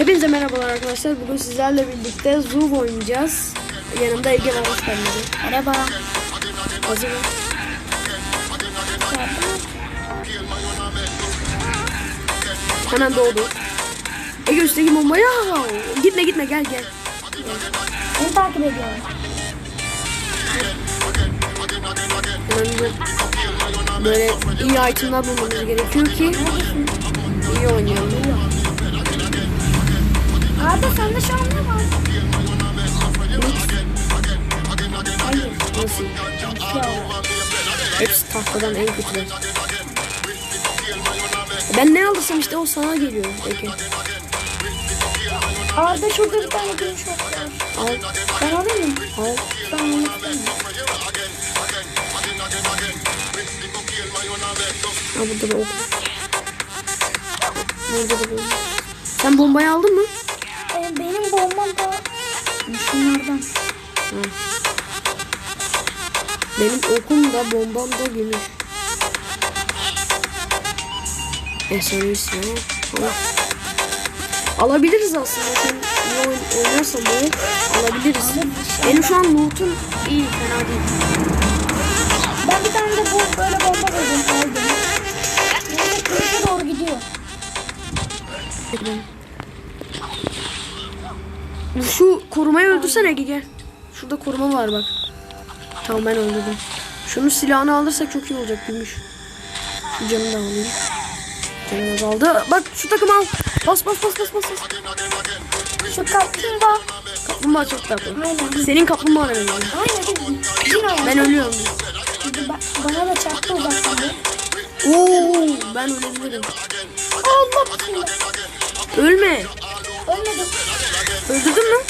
Hepinize merhabalar arkadaşlar. Bugün sizlerle birlikte Zoom oynayacağız. Yanımda Ege var. Merhaba. Hazır mı? Hemen doğdu. Ege üstteki bombaya. Gitme gitme gel gel. Beni takip bir- böyle iyi itemler bulmamız gerekiyor ki iyi oynayalım. Arda sende şu an ne var? Hayır. Nasıl? Hepsi tahtadan en kötüler. Ben ne alırsam işte o sana geliyor Ege. Arda şurada bir tane gümüş var. Al. Ben alayım mı? Al. Ben istemiyorum. Ha burada da ok. Burada da bomba. Sen bombayı aldın mı? Bombam da şunlardan. Benim okum da bombam da gümüş. Efsanevisin ama. Al. Alabiliriz aslında. Sen iyi oyn- oynarsan böyle alabiliriz. Benim şu an loot'um iyi, fena değil. Ben bir tane de bu böyle bomba buldum. Aldım. Kırışa doğru gidiyor. Şu korumayı öldürsene Ege gel. Şurada koruma var bak. Tamam ben öldürdüm. Şunun silahını alırsak çok iyi olacak gümüş. Şu canını da alayım. Canım azaldı. Bak şu takımı al. Bas bas bas bas bas. bas. Şu kaplumbağa. Kaplumbağa çok tatlı. Aynen. Senin kaplumbağana benziyor. Aynen. Yine Ben ölüyorum. Ba- Bana da çarptı uzaktan. Oo, ben ölebilirim. Allah bismillah. Ölme. Ölmedim. Öldürdün mü?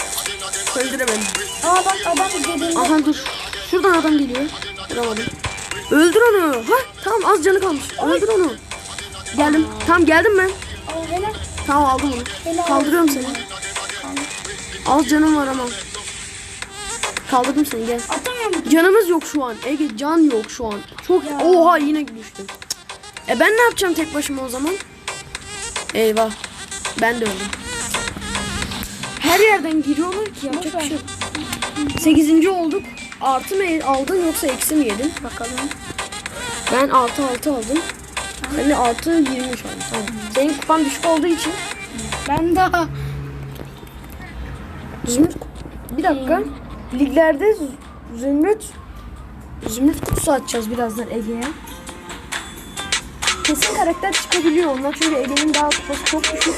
Öldüremedim. Aa bak adam dediğinde. Aha dur. Şuradan adam geliyor. Vuramadım. Öldür onu. Ha tamam az canı kalmış. Öldür onu. Geldim. Tamam geldim ben. Aa helal. Tamam aldım onu. Helal Kaldırıyorum seni. Az canım var ama. Kaldırdım seni gel. Canımız yok şu an. Ege can yok şu an. Çok oha yine düştüm. E ben ne yapacağım tek başıma o zaman? Eyvah. Ben de öldüm. Her yerden giriyorlar ki yapacak bir şey yok. Sekizinci olduk. Artı mı aldın yoksa eksi mi yedin? Bakalım. Ben artı altı aldım. Sen de artı 23 aldın. Tamam. Senin kupan düşük olduğu için Ben daha. Zümrüt bir dakika. Liglerde zümrüt zümrüt kutusu açacağız birazdan Ege'ye. Kesin karakter çıkabiliyor onlar çünkü Ege'nin daha kupası çok düşük.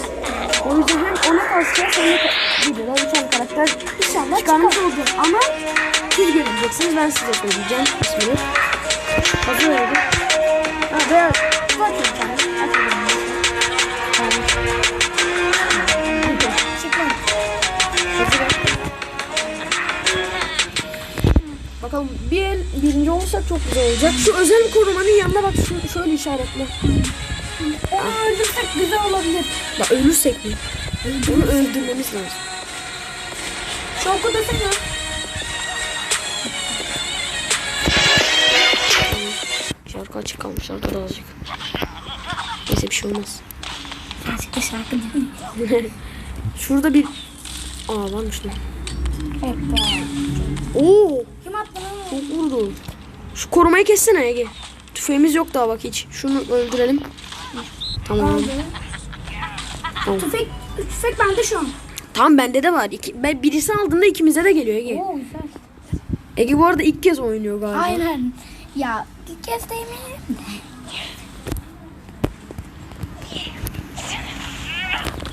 O yüzden hem ona kasacağız hem de videoda bir tane karakter İnşallah çıkarmış olacak ama siz göreceksiniz ben size söyleyeceğim ismini. Hazır verelim. Ha beyaz. Bak Bakalım bir el birinci olursak çok güzel olacak. Şu özel korumanın yanına bak şu, şöyle işaretle. Onu öldürsek güzel olabilir. Bak ölürsek mi? Onu öldürmemiz lazım. Şu oku desene. Şarkı açık kalmış arkada azıcık. Neyse bir şey olmaz. Gerçekten şarkı değil. Şurada bir... Aa varmış lan. Hoppa. Oo? Vurdu. Şu korumayı kessene Ege. Tüfeğimiz yok daha bak hiç. Şunu öldürelim. Tamam. Aldı. Tamam. Tüfek, tüfek bende şu an. Tamam bende de var. İki, ben birisi aldığında ikimize de geliyor Ege. Oo güzel. Ege bu arada ilk kez oynuyor galiba. Aynen. Ya bir kez değmeyelim de.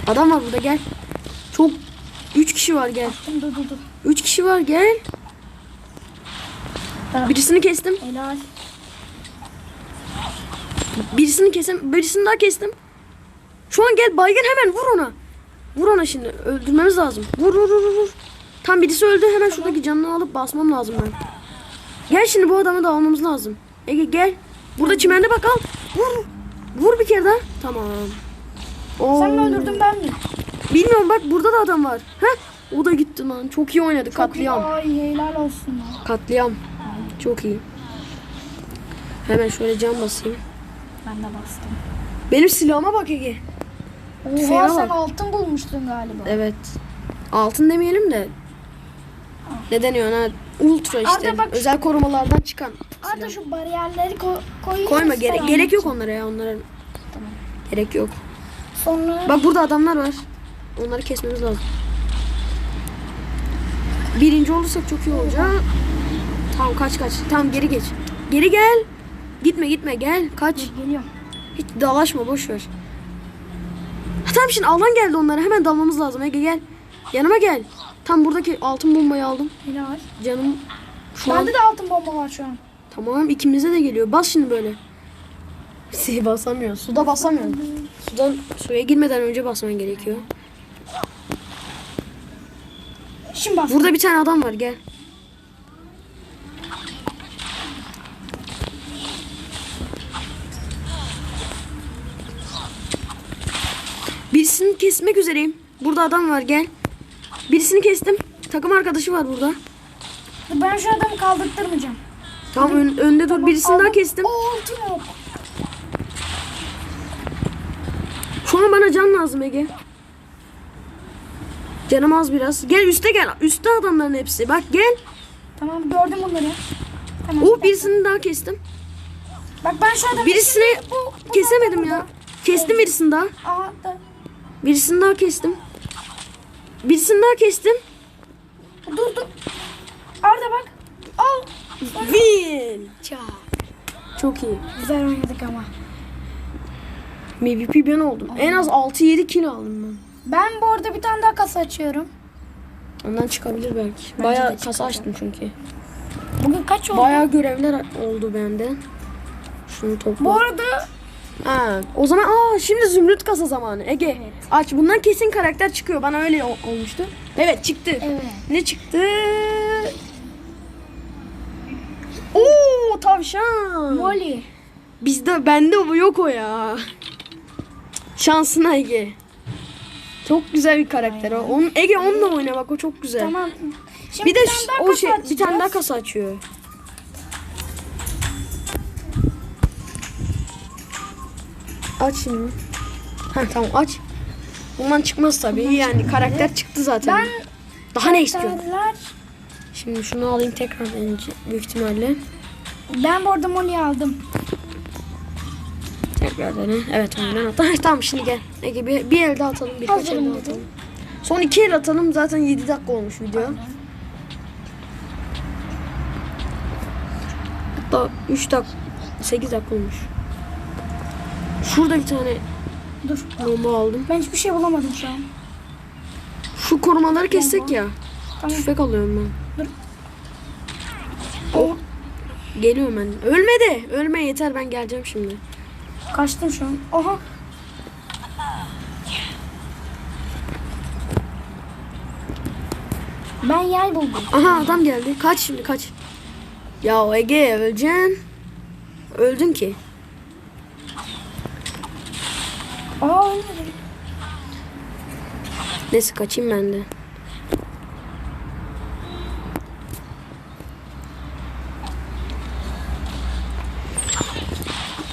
Adam var burada gel. Çok üç kişi var gel. Dur dur dur. dur. Üç kişi var gel. Tamam. Birisini kestim. Helal. Birisini kestim. Birisini daha kestim. Şu an gel baygın hemen vur ona. Vur ona şimdi. Öldürmemiz lazım. Vur vur vur vur. Tam birisi öldü. Hemen şuradaki canını alıp basmam lazım ben. Gel şimdi bu adamı da almamız lazım. Ege gel. Burada çimende bak al. Vur. Vur bir kere daha. Tamam. Oo. Sen mi öldürdün ben mi? Bilmiyorum bak burada da adam var. Heh. O da gitti lan. Çok iyi oynadı. Katliam. Ay helal olsun. Katliam. Çok iyi. Hemen şöyle cam basayım. Ben de bastım. Benim silahıma bak Ege. Oha Fena sen bak. altın bulmuştun galiba. Evet. Altın demeyelim de. Ne deniyor ona? Ultra işte. Arda bak- Özel korumalardan çıkan. Arda şu bariyerleri ko- koyayım. Koyma mı gerek yok onlara ya onlara. Tamam. Gerek yok. Sonra Bak burada adamlar var. Onları kesmemiz lazım. Birinci olursak çok iyi olacak. Tamam kaç kaç. Tamam geri geç. Geri gel. Gitme gitme gel. Kaç. geliyorum. Hiç dalaşma boş ver. Ha, tamam şimdi alan geldi onlara. Hemen dalmamız lazım. Ege gel. Yanıma gel. Tam buradaki altın bombayı aldım. Helal. Canım şu an Bende de altın bomba var şu an. tamam ikimize de geliyor. Bas şimdi böyle. Si basamıyor. Suda basamıyor. Sudan suya girmeden önce basman gerekiyor. Şimdi bak. Burada bir tane adam var gel. Birisini kesmek üzereyim. Burada adam var gel. Birisini kestim. Takım arkadaşı var burada. Ben şu adamı kaldırtırmayacağım. Tamam ön- önde dur. Birisini daha Aldım. kestim. Oo. Şu an bana can lazım Ege. Canım az biraz. Gel üste gel. Üste adamların hepsi. Bak gel. Tamam gördüm bunları. Tamam. Oh birisini daha kestim. Bak ben şu adamı Birisini şimdi bu, kesemedim burada. ya. Kestim birisini daha. Aha da. Birisini daha kestim. Birisini daha kestim. Dur dur. Arda bak. Al. Win. Çok iyi. Güzel oynadık ama. MVP ben oldum. En az 6-7 kill aldım ben. Ben bu arada bir tane daha kasa açıyorum. Ondan çıkabilir belki. Bence Bayağı de kasa çıkacak. açtım çünkü. Bugün kaç oldu? Bayağı görevler oldu bende. Şunu topla. Bu arada Ha, o zaman aa şimdi zümrüt kasa zamanı. Ege Evet. aç bundan kesin karakter çıkıyor. Bana öyle ol- olmuştu. Evet çıktı. Evet. Ne çıktı? Oo tavşan. Molly. Bizde bende o yok o ya. Şansına Ege. Çok güzel bir karakter o. Onun, Ege onunla oyna bak o çok güzel. Tamam. Şimdi Bir de daha o şey bir tane daha kasa açıyor. Aç şimdi. Ha tamam aç. Bundan çıkmaz tabii. Yani karakter çıktı zaten. Ben Daha ne istiyorsun? karakterler- Şimdi şunu alayım tekrar önce büyük ihtimalle. Ben bu arada Molly'yi aldım. Tekrar dene. Evet önden at. Ha, tamam şimdi gel. Ege bir, bir el daha atalım. Birkaç Hazırım dedim. atalım. Son iki el atalım. Zaten 7 dakika olmuş video. Hatta 3 dakika 8 dakika olmuş. Şurada bir tane Dur. bomba aldım. Ben hiçbir şey bulamadım şu an. Şu korumaları kessek ya. Tamam. Tüfek alıyorum ben. Dur. Oh. Geliyorum ben. Ölme de. Ölme yeter ben geleceğim şimdi. Kaçtım şu an. Oha. Ben yay buldum. Aha adam geldi. Kaç şimdi kaç. Ya Ege öleceksin. Öldün ki. Aa ölmedim. Neyse kaçayım ben de.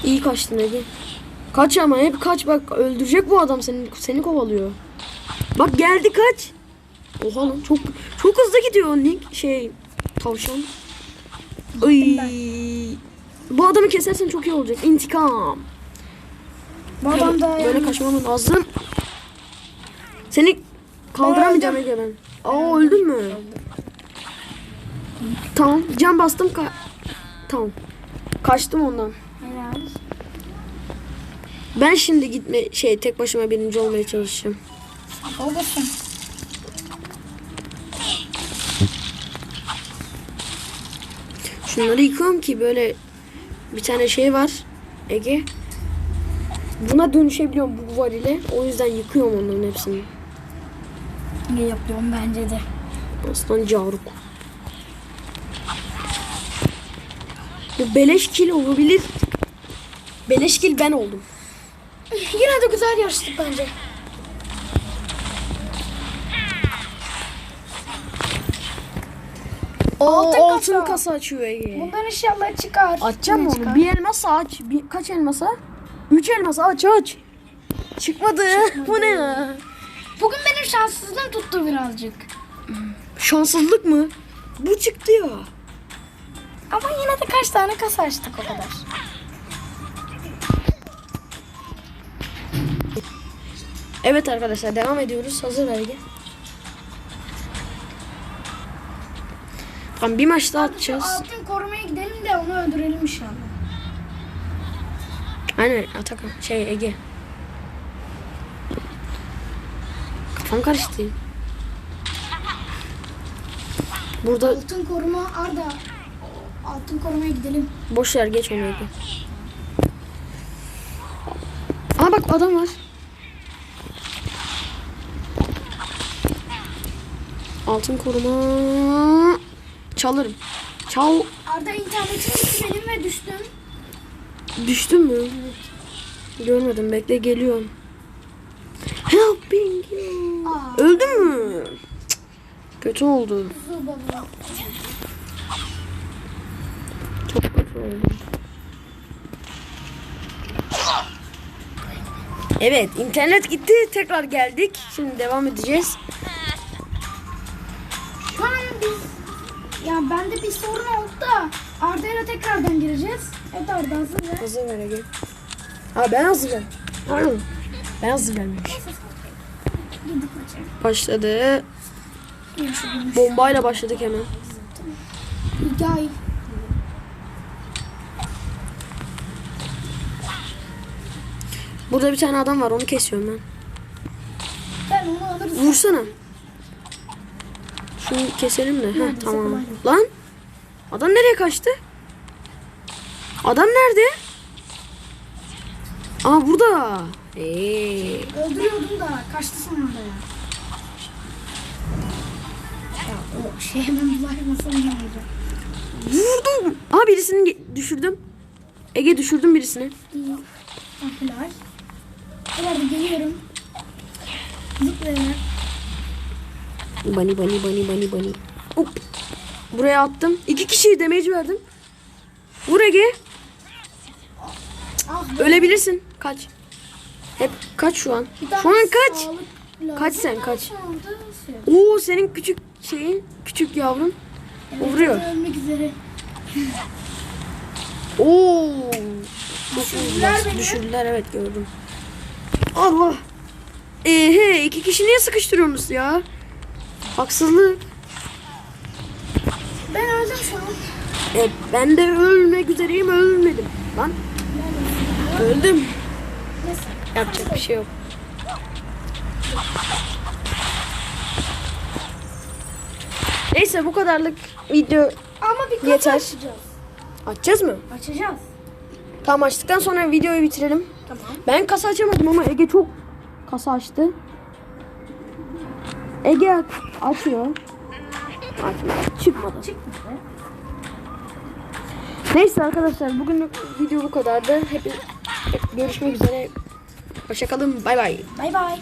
İyi kaçtın Ege. Kaç ama hep kaç bak öldürecek bu adam seni seni kovalıyor. Bak geldi kaç. Oha lan çok çok hızlı gidiyor Nick şey tavşan. Ay. Bu adamı kesersen çok iyi olacak. İntikam. Bu adam da Böyle kaçmam lazım. Seni kaldıramayacağım Ege ben. Aa öldün mü? Tamam can bastım ka Tamam. Kaçtım ondan. Helal. Ben şimdi gitme şey tek başıma birinci olmaya çalışacağım. Olursun. Şunları yıkıyorum ki böyle bir tane şey var Ege. Buna dönüşebiliyorum bu var ile. O yüzden yıkıyorum onların hepsini. İyi yapıyorum bence de. Aslan caruk. Bu beleş kill olabilir. Beleş kill ben oldum. Yine de güzel yarıştık bence. O Altın altın, kasa. kasa. açıyor Ege. Bundan inşallah çıkar. Açacağım Yine onu. çıkar. Bir elmas aç. Bir, kaç elmasa? Üç elmas aç aç. Çıkmadı. Bu ne ya? Bugün benim şanssızlığım tuttu birazcık. Şanssızlık mı? Bu çıktı ya. Ama yine de kaç tane kasa açtık o kadar. Evet arkadaşlar devam ediyoruz. Hazır vergi. Tamam bir maç daha atacağız. altın korumaya gidelim de onu öldürelim inşallah. Aynen Atakan şey Ege. Kafam karıştı. Burada Altın koruma Arda. Altın korumaya gidelim. boş yer geç onu Ege. Aa bak adam var. Altın koruma. Çalırım. Çal. Arda internetim gitti benim ve düştüm. Düştün mü? Görmedim. Bekle geliyorum. Helping you. Aa. Öldün mü? Kötü oldu. Çok kötü oldu. Evet, internet gitti. Tekrar geldik. Şimdi devam edeceğiz. Ya bende bir sorun oldu da Arda'yla tekrardan gireceğiz. Evet Arda hazır ver. Hazır ver Ege. Ha ben hazır ver. Ben hazır vermemiş. Gidip açalım. Başladı. Bombayla başladık hemen. Hikaye. Burada bir tane adam var. Onu kesiyorum ben. Ben onu alırız. Vursana. Şunu keselim de. Heh, tamam. Lan. Adam nereye kaçtı? Adam nerede? Aa burada. Ee, Öldürüyordum da kaçtı sonra da ya. Ya o şey hemen bulaşmasın olmayacak. vurdum. Aa birisini düşürdüm. Ege düşürdüm birisini. Helal. Hadi geliyorum. Zıplayarak. Bani bani bani bani bani. Hop. Buraya attım. İki kişiyi damage verdim. Vur Ege. Ah, Ölebilirsin. Kaç. Hep kaç şu an. Şu an kaç. Kaç sen, kaç? Şey. Oo senin küçük şeyin, küçük yavrun. Evet, Vuruyor. Ölmek üzere. Oo. Düşürdüler beni. Düşürdüler evet gördüm. Allah. Ehe iki kişi niye sıkıştırıyorsunuz ya? Haksızlık. Ben öldüm şu an. E, ben de ölmek üzereyim ölmedim. Lan öldüm. Yapacak bir şey yok. Neyse bu kadarlık video Ama bir Yeter. açacağız. açacağız mı? Açacağız. Tamam açtıktan sonra videoyu bitirelim. Tamam. Ben kasa açamadım ama Ege çok kasa açtı. Ege açıyor. Açmıyor. Çıkmadı. Çıkmadı. Neyse arkadaşlar bugünlük video bu kadardı. Hep görüşmek üzere. Hoşçakalın. Bay bay. Bay bay.